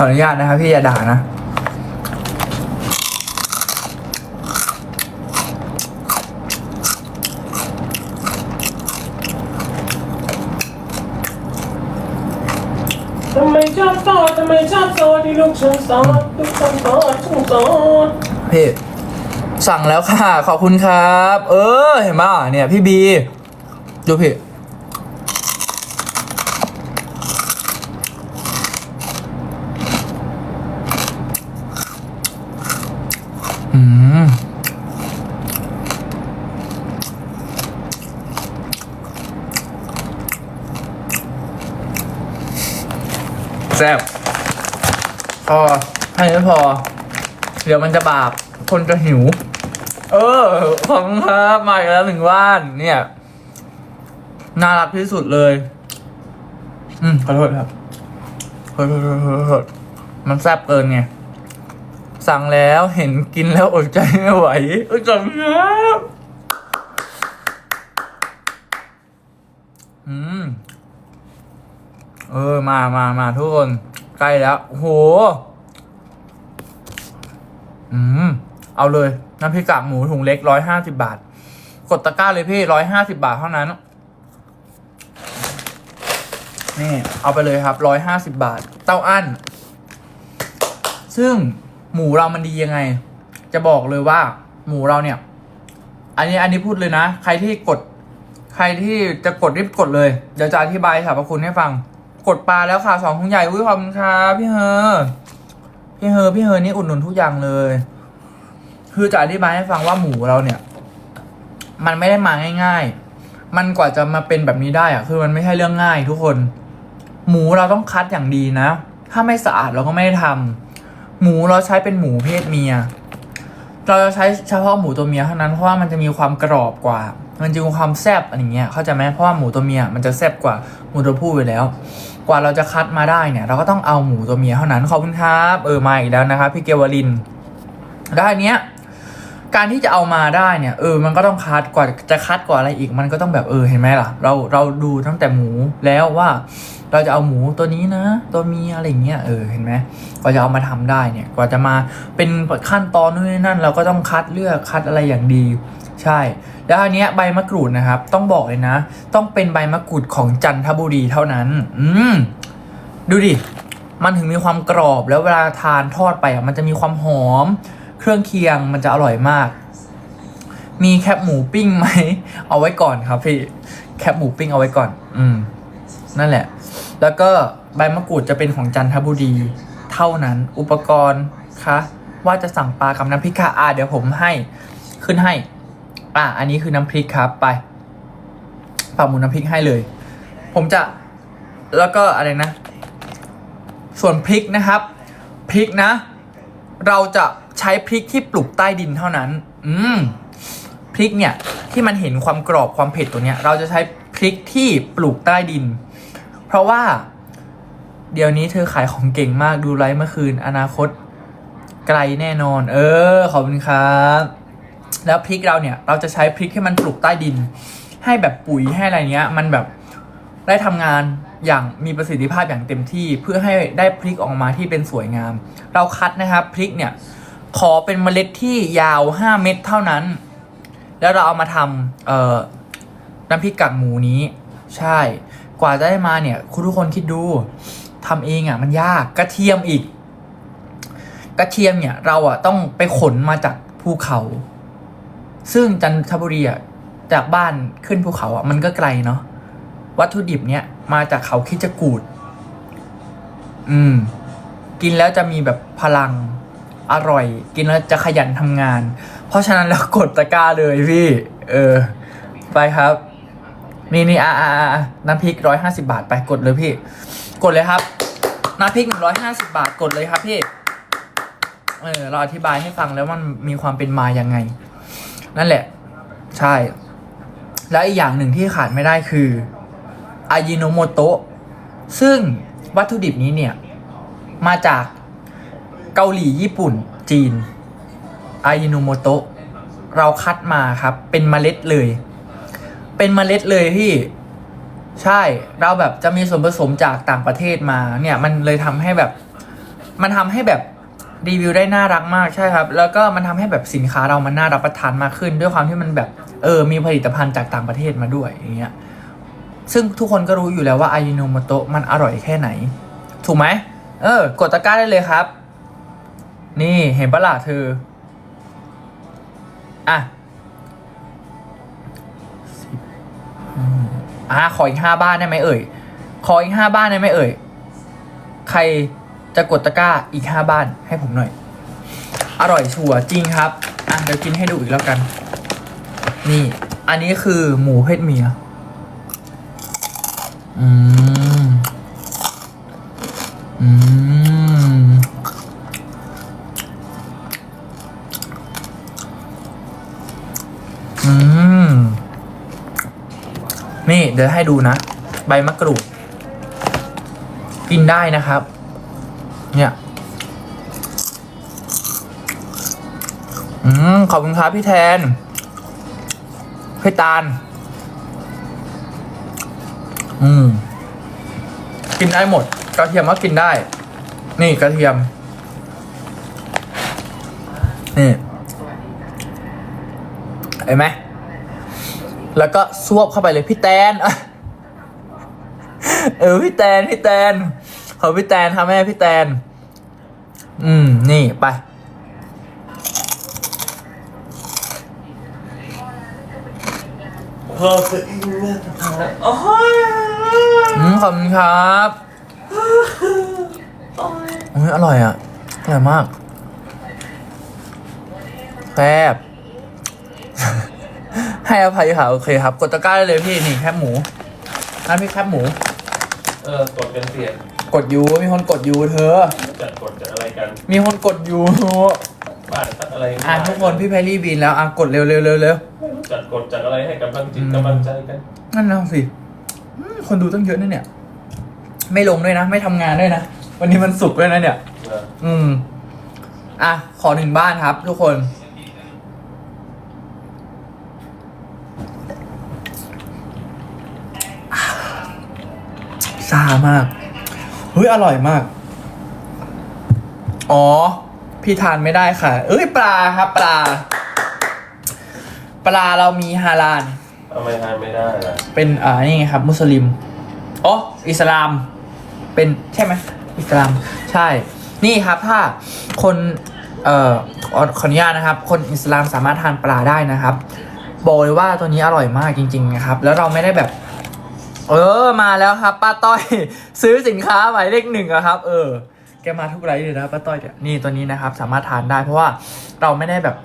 ออนุญาตนะครับพี่อย่าด่านะ ทำไมชอบโซทำไมชอบโซที่ลูกฉันสอนลูกฉันสอนฉันสอนพี่ สั่งแล้วค่ะ ขอบคุณครับ เออ เห็นป่ะเนี่ย พี่บี ดูพี่ แซ่บพอให้ไม่พอ เดี๋ยวมันจะบาปคนจะหิว เออ ขอบคุณครับมาอีกแล้วหนึ่งว่าน เนี่ย น่ารักที่สุดเลย อืมขอโทษครับขอโทษขอโทษขอโทษมันแซ่บเกินไง สั่งแล้วเห็นกินแล้วอดใจไม่ไหวเออขอบคุณครับอืม เออมามามาทุกคน ใกล้แล้วโห อืม เอาเลย น้ำพริกกากหมูถุงเล็กร้อยห้าสิบาท กดตะกร้าเลยพี่ร้อยห้าสิบาทเท่านั้น นี่ เอาไปเลยครับร้อยห้าสิบาท เต้าอั้น ซึ่งหมูเรามันดียังไง จะบอกเลยว่า หมูเราเนี่ย อันนี้อันนี้พูดเลยนะ ใครที่กดใครที่จะกดรีบกดเลย เดี๋ยวจะอธิบายสรรพคุณให้ฟัง ดปลาแล้วค่ะสองถุงใหญ่อุ้ยขอบคุณครับพี่เฮอพี่เฮอพี่เฮอนี่อุดหนุนทุกอย่างเลย คือจะอธิบายให้ฟังว่าหมูเราเนี่ย มันไม่ได้มาง่าย ๆ มันกว่าจะมาเป็นแบบนี้ได้อะคือมันไม่ใช่เรื่องง่าย ทุกคน หมูเราต้องคัดอย่างดีนะ ถ้าไม่สะอาดเราก็ไม่ได้ทำหมูเราใช้เป็นหมูเพศเมีย เราจะใช้เฉพาะหมูตัวเมียเท่านั้นเพราะว่ามันจะมีความกรอบกว่า มันจะมีความแซบอะไรเงี้ยเข้าใจไหมเพราะว่าหมูตัวเมียมันจะแซบกว่าหมูตัวผู้อยู่แล้ว กว่าเราจะคัดมาได้เนี่ย เราก็ต้องเอาหมูตัวเมียเท่านั้นขอบคุณครับเออมาอีกแล้วนะครับพี่เกวลินแล้วอันเนี้ยการที่จะเอามาได้เนี่ยเออมันก็ต้องคัดกว่าจะคัดกว่าอะไรอีก มันก็ต้องแบบเออเห็นไหมล่ะ เราเราดูตั้งแต่หมูแล้วว่า เราจะเอาหมูตัวนี้นะ ตัวเมียอะไรเงี้ยเออเห็นไหมกว่าจะเอามาทำได้เนี่ย กว่าจะมาเป็นขั้นตอนนู่นนี่นั่น เราก็ต้องคัดเลือกคัดอะไรอย่างดี ใช่ แล้วอันเนี้ยใบมะกรูดนะครับ ต้องบอกเลยนะ ต้องเป็นใบมะกรูดของจันทบุรีเท่านั้น อืมดูดิ มันถึงมีความกรอบแล้วเวลาทานทอดไปอะมันจะมีความหอม เครื่องเคียงมันจะอร่อยมาก มีแคบหมูปิ้งไหม เอาไว้ก่อนครับพี่ แคบหมูปิ้งเอาไว้ก่อน อืม นั่นแหละ แล้วก็ใบมะกรูดจะเป็นของจันทบุรีเท่านั้น อุปกรณ์คะว่าจะสั่งปลากับน้ำพริกค่ะอ่าเดี๋ยวผมให้ขึ้นให้ อะอันนี้คือน้ำพริกครับไปปลาหมูน้ำพริกให้เลย ผมจะแล้วก็อะไรนะ ส่วนพริกนะครับพริกนะ เราจะใช้พริกที่ปลูกใต้ดินเท่านั้น อืมพริกเนี่ยที่มันเห็นความกรอบความเผ็ดตัวเนี้ย เราจะใช้พริกที่ปลูกใต้ดิน เพราะว่า เดี๋ยวนี้เธอขายของเก่งมากดูไลฟ์เมื่อคืน อนาคตไกลแน่นอน เออขอบคุณครับ แล้วพริกเราเนี่ยเราจะใช้พริกให้มันปลูกใต้ดิน ให้แบบปุ๋ยให้อะไรเนี้ย มันแบบได้ทำงานอย่างมีประสิทธิภาพอย่างเต็มที่ เพื่อให้ได้พริกออกมาที่เป็นสวยงาม เราคัดนะครับพริกเนี่ยขอเป็นเมล็ดที่ยาว 5 เม็ดเท่านั้น แล้วเราเอามาทำเอ่อน้ำพริกกากหมูนี้ ใช่ กว่าจะได้มาเนี่ย คุณทุกคนคิดดูทำเองอะ มันยากกระเทียมอีก กระเทียมเนี่ย เราอะต้องไปขนมาจากภูเขา ซึ่งจันทบุรีอะจากบ้านขึ้นภูเขาอะมันก็ไกลเนาะวัตถุดิบเนี่ยมาจากเขาคิดจกูด อืม กินแล้วจะมีแบบพลังอร่อย กินแล้วจะขยันทำงาน เพราะฉะนั้นแล้วกดตะกร้าเลยพี่ เออ ไปครับ นี่นี่อ่าอ่าน้ำพริกร้อยห้าสิบาทไปกดเลยพี่ กดเลยครับ น้ำพริกหนึ่งร้อยห้าสิบาทกดเลยครับพี่ เออ เราอธิบายให้ฟังแล้วมันมีความเป็นมายังไง นั่นแหละ ใช่ แล้วอีกอย่างหนึ่งที่ขาดไม่ได้คืออายิโนโมโตะซึ่งวัตถุดิบนี้เนี่ย มาจากเกาหลีญี่ปุ่น จีนอายิโนโมโตะเราคัดมาครับ เป็นเมล็ดเลย เป็นเมล็ดเลยพี่ใช่เราแบบจะมีส่วนผสมจากต่างประเทศมาเนี่ย มันเลยทำให้แบบ มันทำให้แบบ รีวิวได้น่ารักมากใช่ครับ แล้วก็มันทำให้แบบสินค้าเรามันน่ารับประทานมากขึ้น ด้วยความที่มันแบบเออมีผลิตภัณฑ์จากต่างประเทศมาด้วยอย่างเงี้ยซึ่งทุกคนก็รู้อยู่แล้วว่าอายิโนโมโตะมันอร่อยแค่ไหน ถูกไหมเออ กดตะกร้าได้เลยครับ นี่เห็นปะล่ะเธอ อะอะขออีกห้าบ้านได้ไหมเอ่ย ขออีกห้าบ้านได้ไหมเอ่ย ใคร จะกดตะกร้าอีกห้าบ้านให้ผมหน่อย อร่อยชัวจริงครับ อะเดี๋ยวกินให้ดูอีกแล้วกัน นี่ อันนี้คือหมูเพศเมีย อืม อืม อืม นี่เดี๋ยวให้ดูนะ ใบมะกรูด กินได้นะครับ เนี่ยอืมขอบคุณครับพี่แทนพี่ตาล อืม กินได้หมด กระเทียมก็กินได้ นี่กระเทียม นี่เห็นไหม แล้วก็ซวบเข้าไปเลยพี่แตน เออพี่แตน พี่แตน ขอพี่แตนทำแม่พี่แตน อืม นี่ไป พอจะอินเมื่อทางแล้วโอ้ยอืมขอบคุณครับโอ้ยอร่อยอะ อร่อยมากแซ่บ ให้อภัยค่ะ โอเคครับ กดตะกร้าได้เลยพี่ นี่แคบหมูนั่นพี่แคบหมู เออกดกันเสีย กดยูมีคนกดยูเธอจัดกดจัดอะไรกันมีคนกดยูบ้านตัดอะไรอะทุกคนพี่แพรรี่บินแล้วอะกดเร็วเร็วเร็วเร็วจัดกดจัดอะไรให้กำลังจิตอืมกำลังใจกันนั่นนะสิอืมคนดูตั้งเยอะนะเนี่ย ไม่ลงด้วยนะ ไม่ทำงานด้วยนะ วันนี้มันสุกร์ด้วยนะเนี่ย เอออืม อะ ขอหนึ่งบ้านครับ ทุกคนซามากเฮ้ยอร่อยมาก อ๋อ พี่ทานไม่ได้ค่ะ เอ้ยปลาครับปลา ปลาเรามีฮาลาลทำไมทานไม่ได้ล่ะเป็นอ่านี่ไงครับ มุสลิมอ๋ออิสลาม เป็นใช่ไหมอิสลามใช่ นี่ครับถ้าคนเอ่อขอขออนุญาตนะครับ คนอิสลามสามารถทานปลาได้นะครับ บอกเลยว่าตัวนี้อร่อยมากจริง ๆ นะครับ แล้วเราไม่ได้แบบ เออมาแล้วครับ ป้าต้อย ซื้อสินค้าหมายเลขหนึ่งอะครับ เออ แกมาทุกไลฟ์เลยนะป้าต้อยเนี่ยนี่ตัวนี้นะครับ สามารถทานได้ เพราะว่าเราไม่ได้แบบ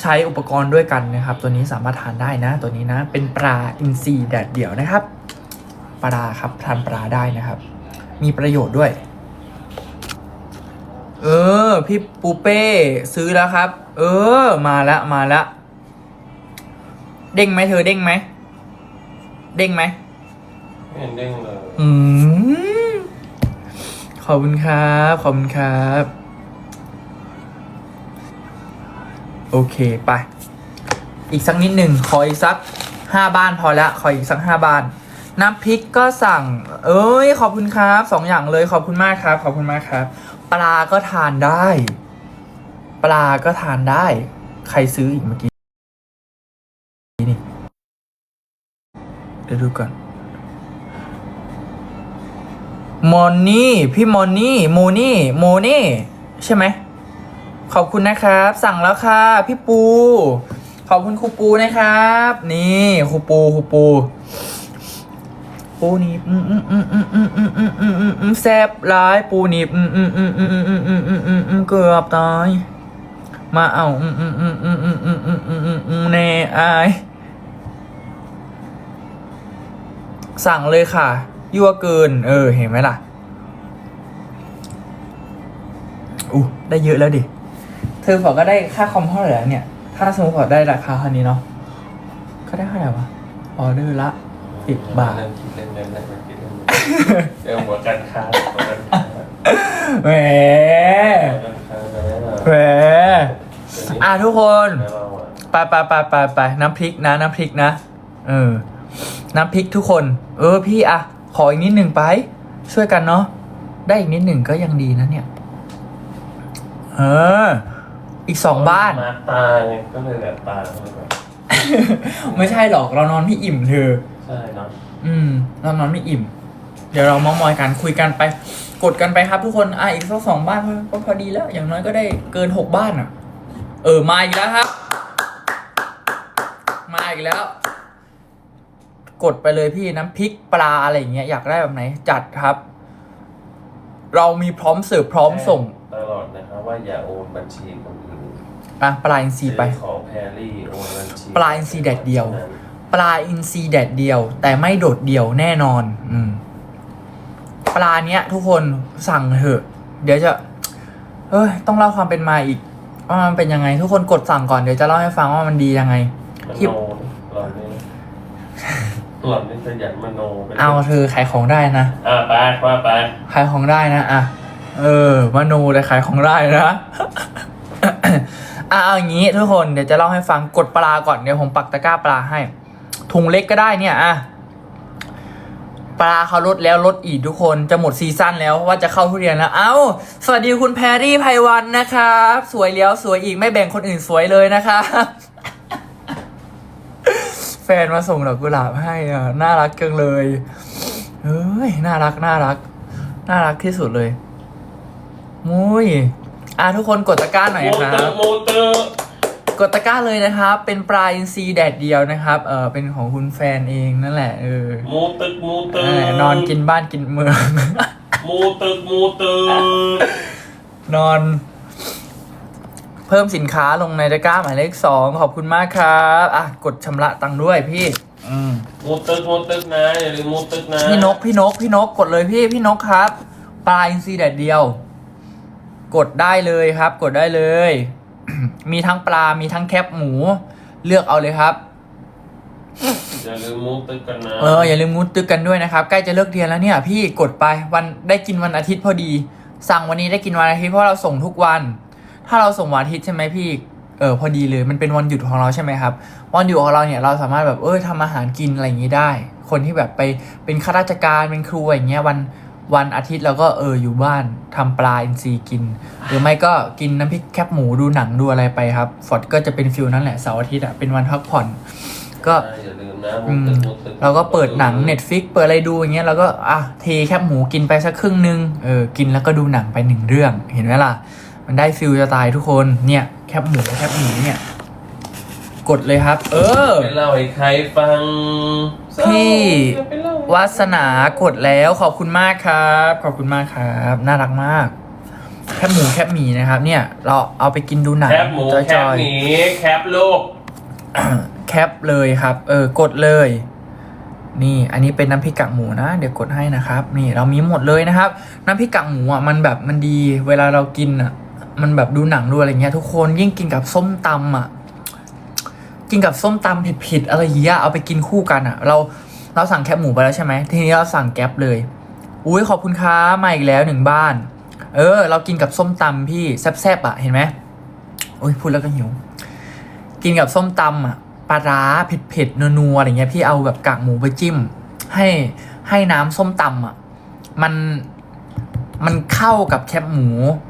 ใช้อุปกรณ์ด้วยกันนะครับ ตัวนี้สามารถทานได้นะ ตัวนี้นะ เป็นปลาอินทรีแดดเดี่ยวนะครับปลาครับทานปลาได้นะครับ มีประโยชน์ด้วย เออ พี่ปูเป้ซื้อแล้วครับ เออ มาแล้วมาแล้วเด้งไหมเธอเด้งไหมเด้งไหม ไม่เห็นเด้งเลยอืมขอบคุณครับ ขอบคุณครับ โอเคไป อีกสักนิดหนึ่งขออีกสักห้าบ้านพอละขออีกสักห้าบ้าน น้ำพริกก็สั่ง เอ้ย ขอบคุณครับสองอย่างเลยขอบคุณมากครับ ขอบคุณมากครับ ปลาก็ทานได้ ปลาก็ทานได้ ใครซื้ออีกเมื่อกี้นี่เดี๋ยวดูก่อน มอนนี่พี่มอนนี่โมนี่โมนี่ใช่ไหมขอบคุณนะครับ สั่งแล้วค่ะ พี่ปู ขอบคุณครูปูนะครับ นี่ครูปูครูปูปูนีบอืมอืมอืมอืมอืมอืมอืมอืมอืมอืมแซบร้ายปูนีบอืมอืมอืมอืมอืมอืมอืมอืมอืมอืมเกือบตายมาเอาอืมอืมอืมอืมอืมอืมอืมอืมอืมอืมแน่อายสั่งเลยค่ะ ยั่วเกิน เออ เห็นไหมล่ะอู้ได้เยอะแล้วดิ เธอบอกก็ได้ค่าคอมเท่าไหร่แล้วเนี่ย ถ้าสมมติบอกได้ราคาเท่านี้เนาะก็ได้เท่าไหร่วะ ออเดอร์ละสิบบาทเล่นคิดเล่นเล่นเล่นเล่นคิดเล่นเรื่องหัวการค้าหัวการค้าแหม หัวการค้าแล้วแหม อะทุกคนแล้วเราอะไปไปไปไปไปน้ำพริกนะ น้ำพริกนะ เออ น้ำพริกทุกคน เออพี่อะ ขออีกนิดหนึ่งไป ช่วยกันเนาะได้อีกนิดหนึ่งก็ยังดีนะเนี่ย เออ อีกสองบ้าน มาตาไงก็เลยแบบตาเลยแบบไม่ใช่หรอกเรานอนไม่อิ่มเธอ ใช่เนาะอืม เรานอนไม่อิ่ม เดี๋ยวเราเมามอยกันคุยกันไป กดกันไปครับทุกคนอะอีกสักสองบ้านก็ก็พอดีแล้ว อย่างน้อยก็ได้เกินหกบ้านอะ เออมาอีกแล้วครับ มาอีกแล้ว กดไปเลยพี่น้ำพริกปลาอะไรอย่างเงี้ยอยากได้แบบไหนจัดครับ เรามีพร้อมเสิร์ฟพร้อมส่งตลอดนะครับว่าอย่าโอนบัญชีคนอื่นอะปลาอินทรีไปซื้อของแพรรี่โอนบัญชีปลาอินทรีแดดเดียว ปลาอินทรีแดดเดียว แต่ไม่โดดเดี่ยวแน่นอน อืม ปลาเนี้ย ทุกคนสั่งเถอะ เดี๋ยวจะ เอ้ยต้องเล่าความเป็นมาอีกว่ามันเป็นยังไง ทุกคนกดสั่งก่อนเดี๋ยวจะเล่าให้ฟังว่ามันดียังไงมคลิปโนหล่อนนี่ หล่อนนี่ขยันมโนไปเอาเธอขายของได้นะอะไปว่าไปขายของได้นะอะเออมโนแต่ขายของได้นะ อะเอาอย่างนี้ทุกคนเดี๋ยวจะเล่าให้ฟังกดปลาก่อนเดี๋ยวผมปักตะกร้าปลาให้ ถุงเล็กก็ได้เนี่ยอะปลาเขาลดแล้วลดอีกทุกคนจะหมดซีซั่นแล้วว่าจะเข้าทุเรียนแล้ว เอ้า สวัสดีคุณแพรรี่ไพวันนะครับ สวยแล้วสวยอีกไม่แบ่งคนอื่นสวยเลยนะครับ แฟนมาส่งดอกกุหลาบให้อะน่ารักจังเลยเฮ้ยน่ารักน่ารัก น่ารักที่สุดเลย มุ้ยอะทุกคนกดตะกร้าหน่อยโมครัเตอร์บโมเตอร์กดตะกร้าเลยนะครับ เป็นปลาอินทรีแดดเดียวนะครับเออเป็นของคุณแฟนเองนั่นแหละเออโมตึกโมเตอนั่นแหร์ละนอนกินบ้านกินเมือง โมตึกโมเตอร์นอน เพิ่มสินค้าลงในตะกร้าหมายเลขสองขอบคุณมากครับอะกดชำระตังค์ด้วยพี่ อืมโมตึกโมตึกนะอย่าลืมโมตึกนะพี่นกพี่นกพี่นกกดเลยพี่พี่นกครับ ปลาอินทรีแดดเดียว กดได้เลยครับ กดได้เลย มีทั้งปลา มีทั้งแคปหมู เลือกเอาเลยครับ อย่าลืมโมตึกกันนะเอออย่าลืมมุดตึกกันด้วยนะครับ ใกล้จะเลิกเรียนแล้วเนี่ย พี่กดไปวันได้กินวันอาทิตย์พอดี สั่งวันนี้ได้กินวันอาทิตย์เพราะเราส่งทุกวัน ถ้าเราส่งวันอาทิตย์ใช่ไหมพี่เออพอดีเลยมันเป็นวันหยุดของเราใช่ไหมครับ วันหยุดของเราเนี่ยเราสามารถแบบเออทำอาหารกินอะไรอย่างนี้ได้ คนที่แบบไปเป็นข้าราชการเป็นครูอย่างเงี้ยวันวันอาทิตย์เราก็เอออยู่บ้านทำปลาอินทรีกิน หรือไม่ก็กินน้ำพริกแคบหมูดูหนังดูอะไรไปครับฟอร์ดก็จะเป็นฟิลนั้นแหละเสาร์อาทิตย์อะเป็นวันพักผ่อน ก็อย่าลืมนะโมอืมตึกโมตึกเราก็เปิดหนัง Netflix เปิดอะไรดูอย่างเงี้ยเราก็อะเทแคบหมูกินไปสักครึ่งนึงเออกินแล้วก็ดูหนังไปหนึ่งเรื่องเห็นไหมล่ะ มันได้ฟิลจะตายทุกคนเนี่ยแคบหมูแคบหมูเนี่ย กดเลยครับ เออ ไปเล่าให้ใครฟังพี่ อย่าไปเล่วาสนากดแล้วขอบคุณมากครับ ขอบคุณมากครับ น่ารักมาก แคบหมูแคบหมีนะครับ เนี่ย เราเอาไปกินดูหนังแคบหมูจอยแคจบอยหมีแคบลูกแคปเลยครับ เออกดเลย นี่ อันนี้เป็นน้ำพริกกากหมูนะ เดี๋ยวกดให้นะครับ นี่เรามีหมดเลยนะครับ น้ำพริกกากหมูอะมันแบบมันดี เวลาเรากินอะ มันแบบดูหนังดูอะไรเงี้ยทุกคนยิ่งกินกับส้มตำอะ กินกับส้มตำเผ็ดๆอะไรเงี้ยเอาไปกินคู่กันอะ เราเราสั่งแคปหมูไปแล้วใช่ไหมทีนี้เราสั่งแก๊ปเลย อุ้ยขอบคุณครับมาอีกแล้วหนึ่งบ้าน เออ เรากินกับส้มตำพี่แซ่บๆอะเห็นไหมอุ้ยพูดแล้วก็หิว กินกับส้มตำอะปลาร้าเผ็ดเผ็ดๆนัวๆอะไรเงี้ยพี่เอาแบบกากหมูไปจิ้ม ให้ให้น้ำส้มตำอะ มัน มันเข้ากับแคบหมู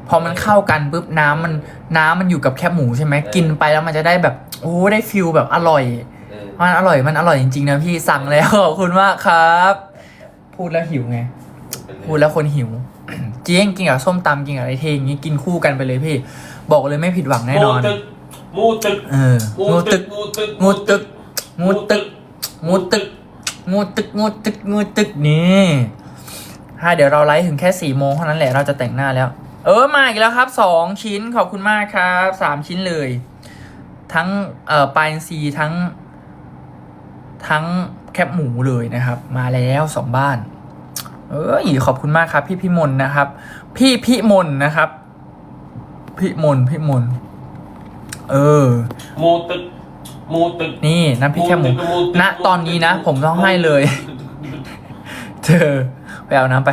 พอมันเข้ากันปุ๊บน้ำมันน้ำมันอยู่กับแคบหมูใช่ไหมกินไปแล้วมันจะได้แบบโอ้ได้ฟิลแบบอร่อยเออมันอร่อยมันอร่อยจริงๆนะพี่สั่งแล้วขอบคุณมากครับ พูดแล้วหิวไง พูดแล้วคนหิวจริงกินกับส้มตำกินกับอะไรเทอย่างงี้กินคู่กันไปเลยพี่ บอกเลยไม่ผิดหวังแน่นอนหมูตึกหมูตึกเอองูตึกหมูตึกงูตึกงูตึกงูตึกงูตึกงูตึกงูตึกนี่ ถ้าเดี๋ยวเราไลฟ์ถึงแค่สี่โมงเท่านั้นแหละเราจะแต่งหน้าแล้ว เออมาอีกแล้วครับสองชิ้นขอบคุณมากครับสามชิ้นเลย ทั้งเอ่อปลาอินทรีทั้ง ทั้งแคบหมูเลยนะครับ มาแล้วสองบ้าน เอ้ยขอบคุณมากครับ พี่พี่มนนะครับ พี่พี่มนนะครับพี่มนพี่มนเออหมูตึกหมูตึกนี่น้ำพริกแคบหมูตึกณตอนนี้นะ ผมต้องให้เลย เธอ ไปเอาน้ำไป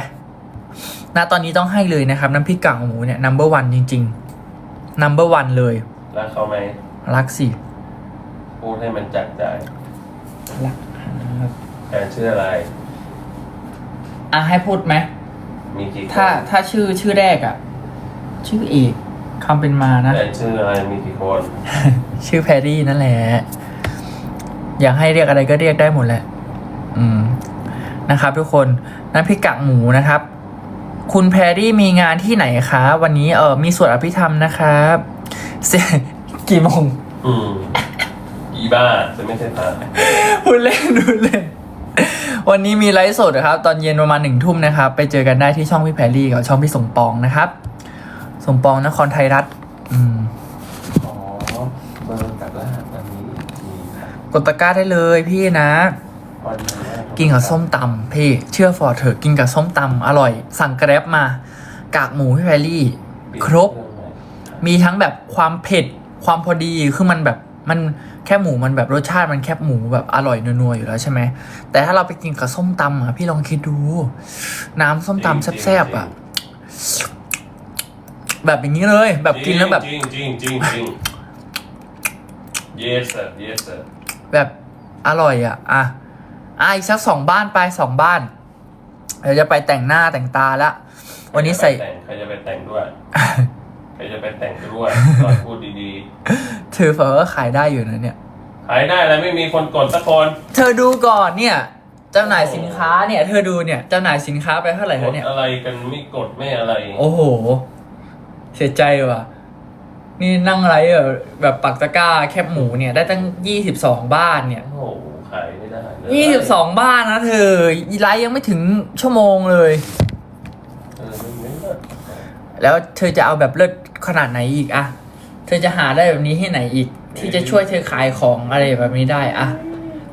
ณตอนนี้ต้องให้เลยนะครับ น้ำพริกกากหมูเนี่ย number one จริงๆ number one เลย รักเขาไหมรักสิพูดให้มันจัดใจรักครับแฟนชื่ออะไร อะให้พูดไหมมีกี่คนถ้าถ้าชื่อชื่อแรกอะชื่อเอกคำเป็นมานะแต่ชื่ออะไรมีกี่คนชื่อแพรรี่นั่นแหละ อยากให้เรียกอะไรก็เรียกได้หมดแหละ อืม นะครับ ทุกคนน้ำพริกกากหมูนะครับ คุณแพรรี่มีงานที่ไหนคะ วันนี้เออมีสวดอภิธรรมนะครับเสร็จกี่โมงอืมอีบ้าจะไม่ใช่พระพูดเล่นพูดเล่น วันนี้มีไลฟ์สดนะครับ ตอนเย็นประมาณหนึ่งทุ่มนะครับ ไปเจอกันได้ที่ช่องพี่แพรรี่กับช่องพี่สมปองนะครับ สมปองนครไทยรัฐ อืมอ๋อเบอร์กับรหัสอันนี้มีค่ะกดตะกร้าได้เลยพี่นะวันไหน กินกับส้มตำพี่เชื่อฟอร์เถอะกินกับส้มตำอร่อย สั่งแกร็บมา กากหมูพี่แพรรี่ ครบ มีทั้งแบบความเผ็ดความพอดีคือมันแบบมันแค่หมูมันแบบรสชาติมันแค่หมูแบบอร่อยนัวๆอยู่แล้วใช่ไหมแต่ถ้าเราไปกินกับส้มตำอะพี่ลองคิดดู น้ำส้มตำแซ่บๆอะแบบอย่างนี้เลย แบบกินแล้วแบบจริงจริงจริงจริง yes sir yes sir แบบอร่อยอะ อะ อะอีกสักสองบ้านไปสองบ้านเดี๋ยวจะไปแต่งหน้าแต่งตาละวันนี้ใส่ ใครจะไปแต่งด้วย ใครจะไปแต่งด้วยตอนพูดดีถือเฟอร์ขายได้อยู่นะเนี่ย ๆ ขายได้แล้วไม่มีคนกดสักคนเธอดูก่อนเนี่ยจำหน่ายสินค้าเนี่ย เธอดูเนี่ยจำหน่ายสินค้าไปเท่าไหร่กแล้วดเนี่ย อะไรกันไม่กดไม่อะไร โอ้โห เสียใจว่ะ นี่นั่งไรเออแบบปักตะกร้าแคบหมูเนี่ย ได้ตั้งยี่สิบสองบ้านเนี่ย โอ้โหขายไม่ได้เล ยี่สิบสองบ้านนะเธอไลฟ์ยังไม่ถึงชั่วโมงเลย เออไม่ไม่เลิศแล้วเธอจะเอาแบบเลิศขนาดไหนอีกอะเธอจะหาได้แบบนี้ที่ไหนอีก ที่จะช่วยเธอขายของอะไรแบบนี้ได้อะ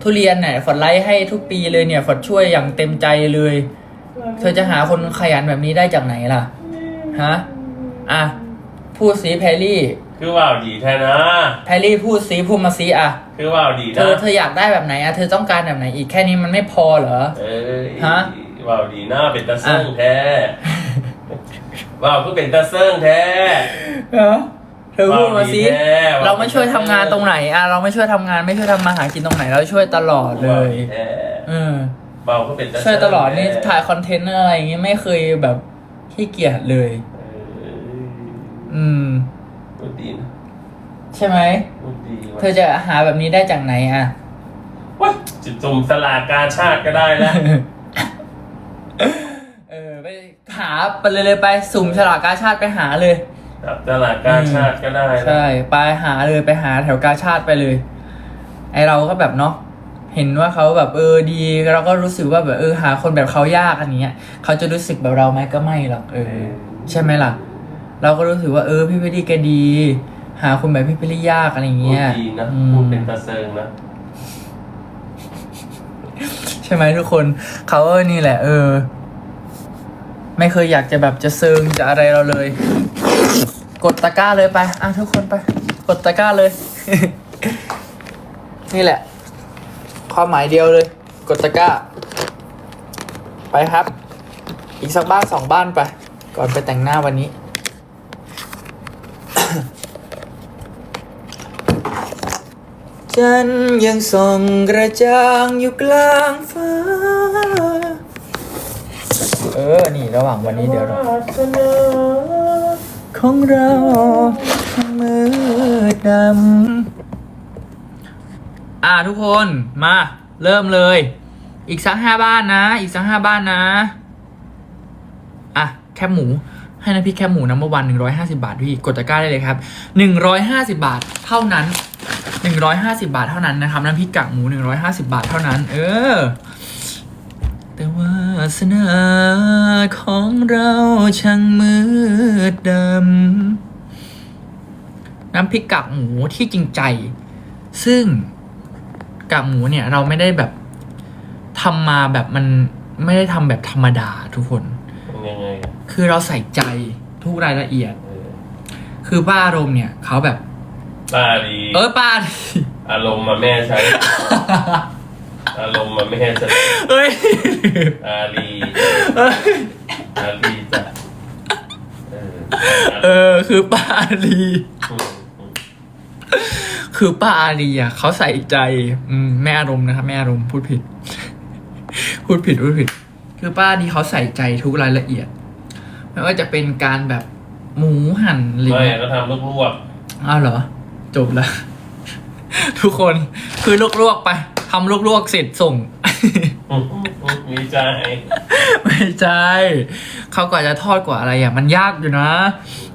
ทุเรียนเนี่ยฝนไลฟ์ให้ทุกปีเลยเนี่ยฝนช่วยอย่างเต็มใจเลย เธอจะหาคนขยันแบบนี้ได้จากไหนล่ะ ฮะ อะ พูดสีแพรรี่ คือว่าวดีแท้นะ แพรรี่พูดสีพูดมาสีอะ คือว่าวดีเธนะอเธออยากได้แบบไหนอะ เธอต้องการแบบไหนอีกแค่นี้มันไม่พอเหรอ เอ้ยฮะว่าวดีนะเป็นตาเซิงแท้ว่าวคือเป็นตาเซิงแท้ เออเธอพูดมาสิว่วดีแท้เราไม่ช่วยทำงานตรงไหนอะ เราไม่ช่วยทำงานไม่ช่วยทำมาหากินตรงไหน เราช่วยตลอดเลว่าวยดีแท้เออว่าวก็เป็นตาเซิงช่วยตลอดนี่แท้ถ่ายคอนเทนต์อะไรอย่างงี้ไม่เคยแบบขี้เกียจเลย เอออืม พูดดีนะใช่ไหม พูดดีว่ะเธอจะหาแบบนี้ได้จากไหนอะ ว้ายจะจุ่มสลากกาชาติก็ได้แล้ว เออไปหาไปเลยเลยไปสุ่มฉลากกาชาติไปหาเลย จับสลากกาชาติก็ได้นะใช่ไปหาเลยไปหาแถวกาชาติไปเลย ไอเราก็แบบเนาะเห็นว่าเขาแบบเออดี เราก็รู้สึกว่าแบบเออหาคนแบบเขายากอันเนี้ยเขาจะรู้สึกแบบเราไหมก็ไม่หรอกเออ ใช่ไหมล่ะ เราก็รู้สึกว่าเออพี่เพชรดีแกดี หาคนแบบพี่เพชรดียากอะไรอย่างพูเงี้ดยดีนะอืม พูดเป็นตาเซิงนะ ใช่ไหมทุกคนเขาเออนี่แหละ เออ ไม่เคยอยากจะแบบจะเซิงจะอะไรเราเลย กดตะกร้าเลยไป อะทุกคนไป กดตะกร้าเลย นี่แหละ ความหมายเดียวเลย กดตะกร้า ไปครับ อีกสักบ้านสองบ้านไป ก่อนไปแต่งหน้าวันนี้ จันยังส่องกระจ่างอยู่กลางฟ้าเออ นี่ระหว่างวันนี้เดี๋ยวเรา วาสนาของเรามืดดำอ่าทุกคนมาเริ่มเลย อีกสักห้าบ้านนะ อีกสักห้าบ้านนะ อะ แคบหมู ให้น้ำพริกแคบหมูน้ำเมื่อวันหนึ่งร้อยห้าสิบาทพี่กดตะกร้าได้เลยครับหนึ่งร้อยห้าสิบาท เท่านั้น หนึ่งร้อยห้าสิบาทเท่านั้นนะครับน้ำพริกกากหมูหนึ่งร้อยห้าสิบาทเท่านั้น เออ แต่วาสนาของเราช่างมืดดำน้ำพริกกากหมูที่จริงใจ ซึ่งกากหมูเนี่ยเราไม่ได้แบบทำมาแบบมันไม่ได้ทำแบบธรรมดาทุกคน เป็นยังไงอะคือเราใส่ใจทุกรายละเอียด เออ คือป้าอารมณ์เนี่ยเขาแบบ ป้าดีเออป้าอารมณ์มาแม่ใช้ อารมณ์มาแม่ใช้เอ้ยอาลีเอ้ยอาลีจ้ะเออเออคือป้าอาลีอืมอืมคือป้าอาลีอะเขาใส่ใจ อืมแม่อารมณ์นะครับแม่อารมณ์พูดผิด พูดผิดพูดผิด คือป้าดีเขาใส่ใจทุกรายละเอียดไม่ว่าจะเป็นการแบบหมูหั่นหรือไม่ก็ทำลวกอ้าวเหรอ จบแล้วทุกคนคือลวกๆไปทำลวกๆเสร็จส่ง มีใจ ไม่ใช่เขากว่าจะทอดกว่าอะไรอะ มันยากอยู่นะ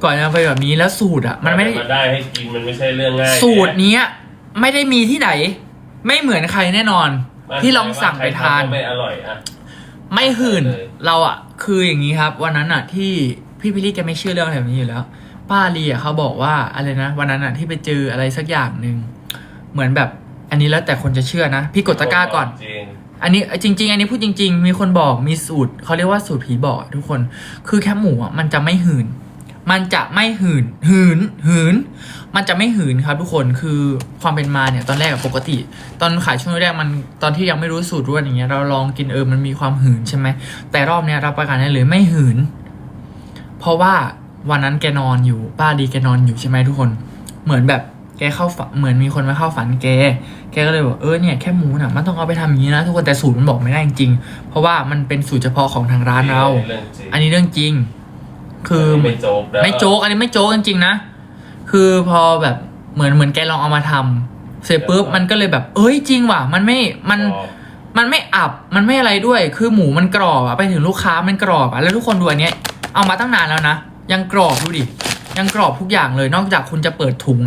ก่อนจะไปแบบนี้แล้วสูตรอะ มันไม่ได้มาได้ให้กินมันไม่ใช่เรื่องง่ายสูตรเนี้ย ไม่ได้มีที่ไหน ไม่เหมือนใครแน่นอนที่ลองสั่งไปทาน ใครก็ไม่อร่อยอะ ไม่หื่น เลย เราอะ คืออย่างนี้ครับ วันนั้นอะที่พี่พิลี่แกไม่เชื่อเรื่องแบบนี้อยู่แล้ว ป้าลีอะเขาบอกว่าอะไรนะ วันนั้นอะที่ไปเจออะไรสักอย่างหนึ่งเหมือนแบบอันนี้แล้วแต่คนจะเชื่อนะ พี่กดตะกร้าก่อน จริง อันนี้จริง ๆ อันนี้พูดจริง ๆ มีคนบอกมีสูตรเขาเรียกว่าสูตรผีบอกอะทุกคน คือแคบหมูอะมันจะไม่หืน มันจะไม่หืน หืน หืน มันจะไม่หืนครับ ทุกคนคือความเป็นมาเนี่ยตอนแรกอะปกติ ตอนขายช่วงแรกมันตอนที่ยังไม่รู้สูตรร่วนอย่างเงี้ยเราลองกินเออมันมีความหืนใช่ไหมแต่รอบเนี้ยรับประกันได้เลยไม่หืน เพราะว่า วันนั้นแกนอนอยู่ป้าดีแกนอนอยู่ใช่ไหมทุกคน เหมือนแบบแกเข้าฝันเหมือนมีคนมาเข้าฝันแก แกก็เลยบอกเออเนี่ยแค่หมูน่ะมันต้องเอาไปทำอย่างนี้นะทุกคนแต่สูตรมันบอกไม่ได้จริงๆเพราะว่ามันเป็นสูตรเฉพาะของทางร้านเราเรื่องจริงอันนี้เรื่องจริง คือ ไม่โจ๊กนะไม่โจ๊กอันนี้ไม่โจ๊กจริงๆนะ คือพอแบบเหมือนเหมือนแกลองเอามาทำเสร็จปุ๊บมันก็เลยแบบ เอ้ยจริงว่ะ มันไม่มันอ๋อมันไม่อับมันไม่อะไรด้วย คือหมูมันกรอบอะไปถึงลูกค้ามันกรอบอะแล้วทุกคนดูอันเนี้ยเอามาตั้งนานแล้วนะ ยังกรอบดูดิ ยังกรอบทุกอย่างเลยนอกจากคุณจะเปิดถุง